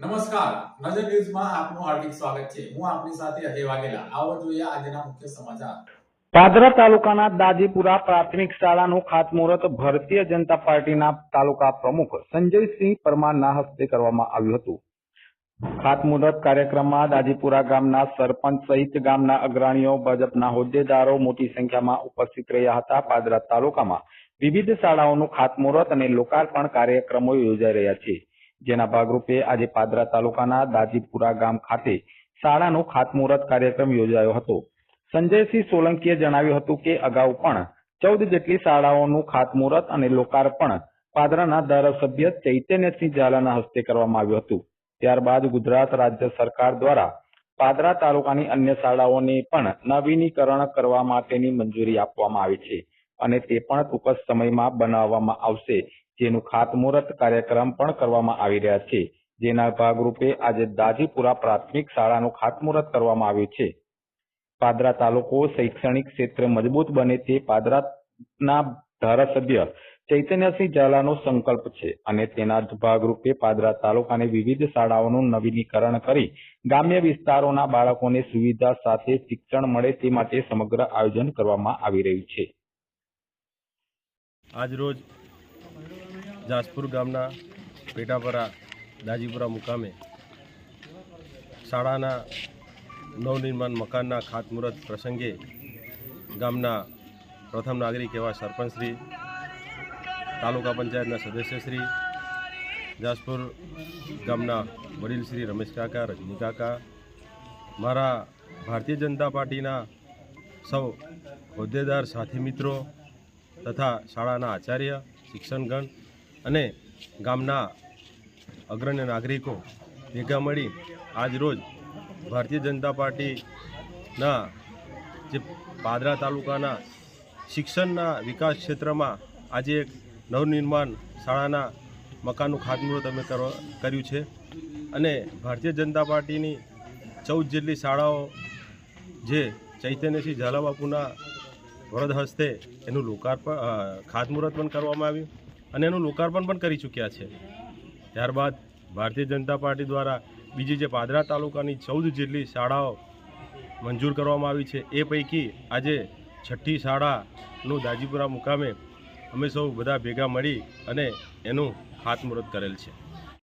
નમસ્કાર. નજર ન્યૂઝમાં આપનું હાર્દિક સ્વાગત છે. હું આપની સાથે અજય વાઘેલા. આવો જોઈએ આજના મુખ્ય સમાચાર. પાદરા તાલુકાના દાજીપુરા પ્રાથમિક શાળાનું ખાતમુહૂર્ત ભારતીય જનતા પાર્ટીના તાલુકા પ્રમુખ સંજયસિંહ પરમારના હસ્તે કરવામાં આવ્યું હતું. ખાતમુહૂર્ત કાર્યક્રમમાં દાજીપુરા ગામના સરપંચ સહિત ગામના અગ્રણીઓ, ભાજપના હોદ્દેદારો મોટી સંખ્યામાં ઉપસ્થિત રહ્યા હતા. પાદરા તાલુકામાં વિવિધ શાળાઓનું ખાતમુહૂર્ત અને લોકાર્પણ કાર્યક્રમો યોજાઈ રહ્યા છે. જેના ભાગરૂપે આજે પાદરા તાલુકાના દાજીપુરા ગામ ખાતે શાળાનો ખાતમુહૂર્ત કાર્યક્રમ યોજાયો હતો. સંજયસિંહ સોલંકીએ જણાવ્યું હતું કે અગાઉ પણ ચૌદ જેટલી શાળાઓનું ખાતમુહૂર્ત અને લોકાર્પણ પાદરાના ધારાસભ્ય ચૈતન્યસિંહ ઝાલાના હસ્તે કરવામાં આવ્યું હતું. ત્યારબાદ ગુજરાત રાજ્ય સરકાર દ્વારા પાદરા તાલુકાની અન્ય શાળાઓને પણ નવીનીકરણ કરવા માટેની મંજૂરી આપવામાં આવી છે. અને તે પણ ટૂંક જ સમયમાં બનાવવામાં આવશે. જેનું ખાતમુહૂર્ત કાર્યક્રમ પણ કરવામાં આવી રહ્યા છે. જેના ભાગરૂપે આજે દાજીપુરા પ્રાથમિક શાળાનું ખાતમુહૂર્ત કરવામાં આવ્યું છે. પાદરા તાલુકો શૈક્ષણિક ક્ષેત્રે મજબૂત બને તે પાદરાના ધારાસભ્ય ચૈતન્યસિંહ ઝાલાનો સંકલ્પ છે અને તેના ભાગરૂપે પાદરા તાલુકાની વિવિધ શાળાઓનું નવીનીકરણ કરી ગ્રામ્ય વિસ્તારોના બાળકોને સુવિધા સાથે શિક્ષણ મળે તે માટે સમગ્ર આયોજન કરવામાં આવી રહ્યું છે. આજરોજ જાસપુર ગામના પેટાપરા દાજીપુરા મુકામે શાળાના નવનિર્માણ મકાનના ખાતમુહૂર્ત પ્રસંગે ગામના પ્રથમ નાગરિક એવા સરપંચશ્રી, તાલુકા પંચાયતના સદસ્યશ્રી, જાસપુર ગામના વડીલ શ્રી રમેશ કાકા, રજની કાકા, મારા ભારતીય જનતા પાર્ટીના સૌ હોદ્દેદાર સાથી મિત્રો તથા શાળાના આચાર્ય, શિક્ષણગણ અને ગામના અગ્રણ્ય નાગરિકો ભેગા મળી આજરોજ ભારતીય જનતા પાર્ટીના જે પાદરા તાલુકાના શિક્ષણના વિકાસ ક્ષેત્રમાં આજે એક નવનિર્માણ શાળાના મકાનનું ખાતમુહૂર્ત અમે કર્યું છે. અને ભારતીય જનતા પાર્ટીની ચૌદ જેટલી શાળાઓ જે ચૈતન્યસિંહ ઝાલા બાપુના વરદ હસ્તે એનું લોકાર્પણ ખાતમુહૂર્ત પણ કરવામાં આવ્યું અને એનું લોકાર્પણ પણ કરી ચૂક્યા છે. ત્યારબાદ ભારતીય જનતા પાર્ટી દ્વારા બીજી જે પાદરા તાલુકાની ચૌદ જેટલી શાળાઓ મંજૂર કરવામાં આવી છે, એ પૈકી આજે છઠ્ઠી શાળાનું દાજીપુરા મુકામે અમે સૌ બધા ભેગા મળી અને એનું ખાતમુહૂર્ત કરેલ છે.